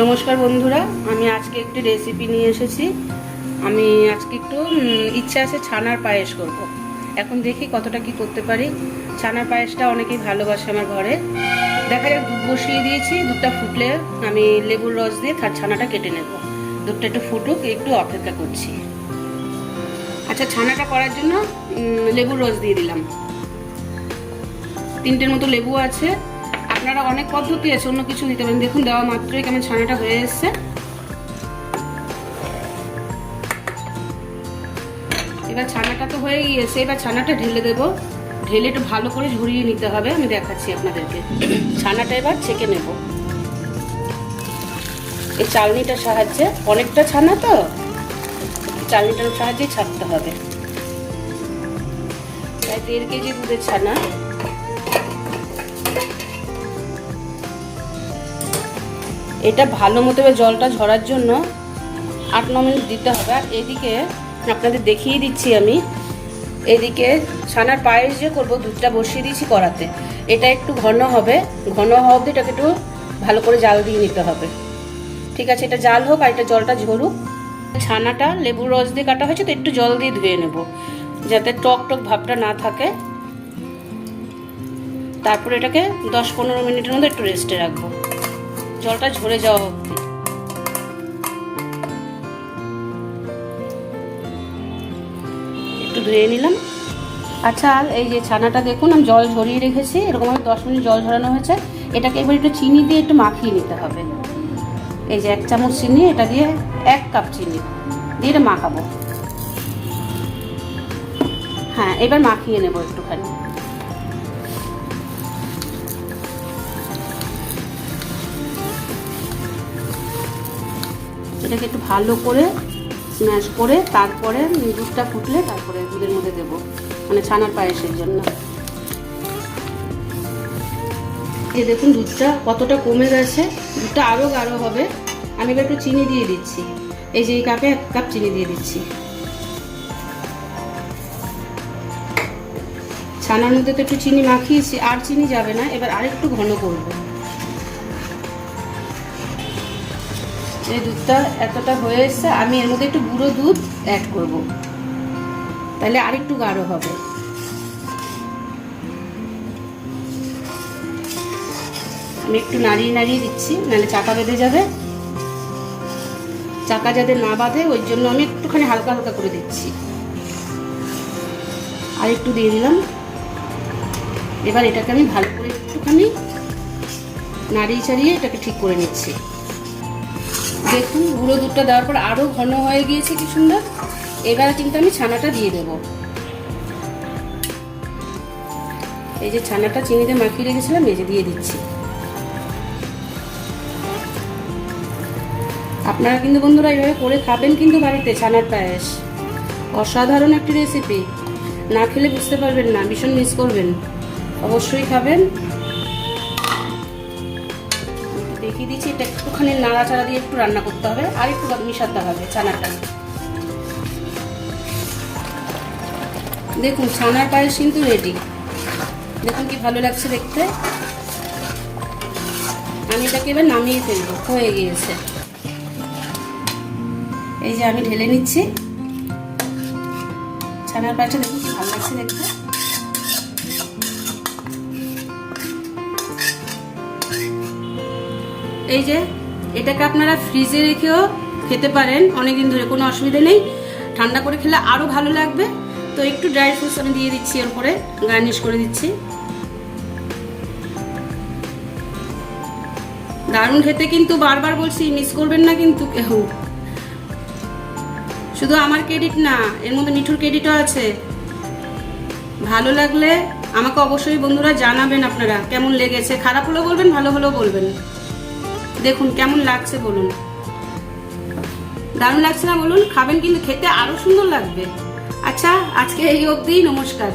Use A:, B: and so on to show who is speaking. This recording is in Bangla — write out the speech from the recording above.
A: নমস্কার বন্ধুরা, আমি আজকে একটি রেসিপি নিয়ে এসেছি। আমি আজকে একটু ইচ্ছা আছে ছানার পায়েস করব। এখন দেখি কতটা কি করতে পারি। ছানার পায়েসটা অনেকেই ভালোবাসে আমার ঘরে। দেখা যাক, দুধ বসিয়ে দিয়েছি, দুধটা ফুটলে আমি লেবুর রস দিয়ে তার ছানাটা কেটে নেব। দুধটা একটু ফুটুক, একটু অপেক্ষা করছি। আচ্ছা ছানাটা করার জন্য লেবুর রস দিয়ে দিলাম। তিনটের মতো লেবু আছে। আপনারা অনেক পদ্ধতি আছে, অন্য কিছু দিতে পারেন। দেখুন, দেওয়া মাত্রই কেমন ছানাটা হয়ে এসছে। এবার ছানাটা তো হয়ে গিয়েছে, এবার ছানাটা ঢেলে দেব। ঢেলে একটু ভালো করে ঝরিয়ে নিতে হবে, আমি দেখাচ্ছি আপনাদেরকে। ছানাটা এবার ছেঁকে নেব। এই চালনিটার সাহায্যে, অনেকটা ছানা তো? চালনিটার সাহায্যে ছাড়তে হবে। প্রায় দেড় কেজি দুধের ছানা। এটা ভালো মতো জলটা ঝরার জন্য আট ন মিনিট দিতে হবে। আর এদিকে আপনাদের দেখিয়ে দিচ্ছি আমি। এদিকে ছানার পায়েস যে করব, দুধটা বসিয়ে দিয়েছি করাতে এটা একটু ঘন হবে। ঘন হওয়া এটাকে একটু ভালো করে জাল দিয়ে নিতে হবে। ঠিক আছে, এটা জাল হোক আর এটা জলটা ঝরুক। ছানাটা লেবুর রস দিয়ে কাটা হয়েছে, তো একটু জল দিয়ে ধুয়ে নেব। যাতে টক টক ভাবটা না থাকে। তারপর এটাকে দশ পনেরো মিনিটের মধ্যে একটু রেস্টে রাখব। জলটা ঝরে যাওয়া অবধি। একটু ধুয়ে নিলাম। আচ্ছা আর এই যে ছানাটা দেখুন, আমি জল ঝরিয়ে রেখেছি। এরকমভাবে দশ মিনিট জল ঝরানো হয়েছে। এটাকে এবার একটু চিনি দিয়ে একটু মাখিয়ে নিতে হবে। এই যে এক চামচ চিনি, এটা দিয়ে এক কাপ চিনি দিয়ে এটা মাখাবো। হ্যাঁ এবার মাখিয়ে নেব একটুখানি। এটাকে একটু ভালো করে স্ম্যাশ করে তারপরে দুধটা ফুটলে তারপরে দুধের মধ্যে দেবো মানে ছানার পায়েসের জন্য। এই দেখুন দুধটা কতটা কমে গেছে, দুধটা আরও গাঢ় হবে। আমি এবার একটু চিনি দিয়ে দিচ্ছি। এই যে এই কাপে এক কাপ চিনি দিয়ে দিচ্ছি। ছানার মধ্যে তো একটু চিনি মাখিয়েছি, আর চিনি যাবে না, এবার আরেকটু ঘন করব। এই দুধটা এতটা হয়ে এসছে, আমি এর মধ্যে একটু গুঁড়ো দুধ অ্যাড করব। তাহলে আরেকটু গাঢ় হবে। আমি একটু নাড়িয়ে নাড়িয়ে দিচ্ছি, নাহলে চাকা বেঁধে যাবে। চাকা যাতে না বাঁধে, ওই জন্য আমি একটুখানি হালকা হালকা করে দিচ্ছি। আর একটু দিয়ে দিলাম। এবার এটাকে আমি ভালো করে একটুখানি নাড়িয়ে চাড়িয়ে এটাকে ঠিক করে নিচ্ছি। দেখুন, গুঁড়ো দুধটা দেওয়ার পর আরও ঘন হয়ে গিয়েছে কি সুন্দর। এবার কিন্তু আমি ছানাটা দিয়ে দেব। এই যে ছানাটা চিনিতে মাখিয়ে রেখেছিলাম, এই যে দিয়ে দিচ্ছি। আপনারা কিন্তু বন্ধুরা এইভাবে করে খাবেন কিন্তু বাড়িতে ছানার পায়েস। অসাধারণ একটি রেসিপি না খেলে বুঝতে পারবেন না, ভীষণ মিস করবেন। অবশ্যই খাবেন। দেখিয়ে দিচ্ছি, এটা একটুখানি নাড়াচাড়া দিয়ে একটু রান্না করতে হবে, আর একটু মিশাতে হবে ছানাটা। দেখুন, ছানার পায়েস কিন্তু রেডি দেখুন কি ভালো লাগছে দেখতে। আমি এটাকে এবার নামিয়ে ফেলব, হয়ে গিয়েছে। এই যে আমি ঢেলে নিচ্ছি। ছানার পায়েসটা দেখুন কি ভালো লাগছে দেখতে। এই যে, এটাকে আপনারা ফ্রিজে রেখেও খেতে পারেন, অনেকদিন ধরে কোনো অসুবিধা নেই। ঠান্ডা করে খেলে আরও ভালো লাগবে। তো একটু ড্রাই ফ্রুটস আমি দিয়ে দিচ্ছি এর উপরে গার্নিশ করে দিচ্ছি। দারুণ খেতে কিন্তু বারবার বলছি মিস করবেন না কিন্তু কেউ শুধু আমার ক্রেডিট না, এর মধ্যে মিঠুর ক্রেডিটও আছে। ভালো লাগলে আমাকে অবশ্যই বন্ধুরা জানাবেন আপনারা, কেমন লেগেছে, খারাপ হলেও বলবেন, ভালো হলেও বলবেন। দেখুন, কেমন লাগছে বলুন। দারুণ লাগছে না বলুন? খাবেন কিন্তু খেতে আরও সুন্দর লাগবে। আচ্ছা আজকে এই অবধি নমস্কার।